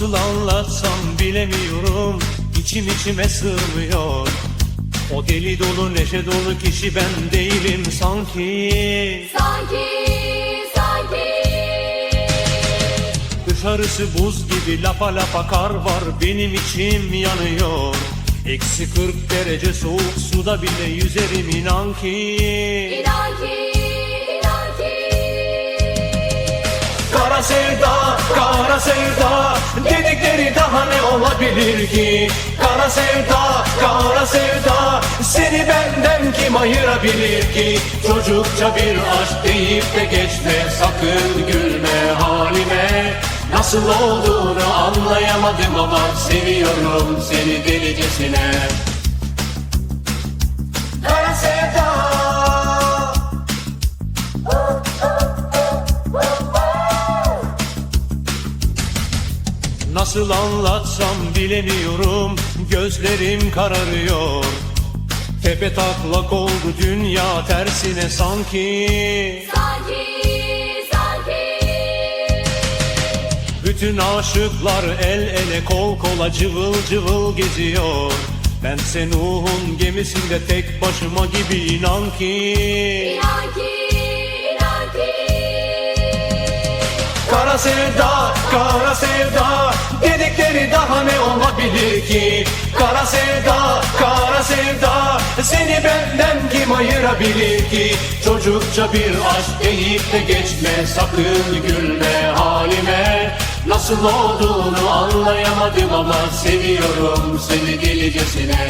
Nasıl anlatsam bilemiyorum. İçim içime sığmıyor. O deli dolu neşe dolu kişi ben değilim. Sanki Sanki, sanki. Dışarısı buz gibi lapa lapa kar var. Benim içim yanıyor. Eksi 40 derece soğuk suda bile yüzerim. İnan ki İnan ki, inan ki. Kara sevda, kara sevda olabilir ki? Kara sevda, kara sevda Seni benden kim ayırabilir ki? Çocukça bir aşk deyip de geçme Sakın gülme halime. Nasıl olduğunu anlayamadım ama Seviyorum seni delicesine Nasıl anlatsam bilemiyorum. Gözlerim kararıyor. Tepe taklak oldu dünya tersine sanki. Sanki, sanki. Bütün aşıklar el ele kol kola cıvıl cıvıl geziyor. Bense Nuh'un gemisinde tek başıma gibi inan ki. İnan ki, Kara sevda, kara sevda. Dedikleri daha ne olabilir ki? Kara sevda, kara sevda. Seni benden kim ayırabilir ki? Çocukça bir aşk deyip de geçme. Sakın gülme halime. Nasıl olduğunu anlayamadım ama Seviyorum seni delicesine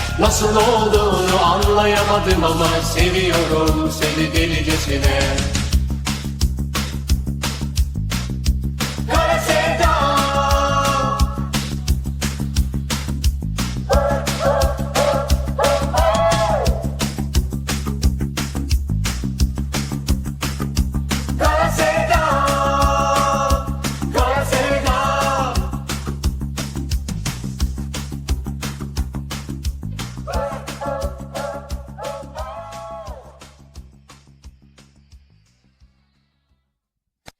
Nasıl olduğunu anlayamadım ama Seviyorum seni delicesine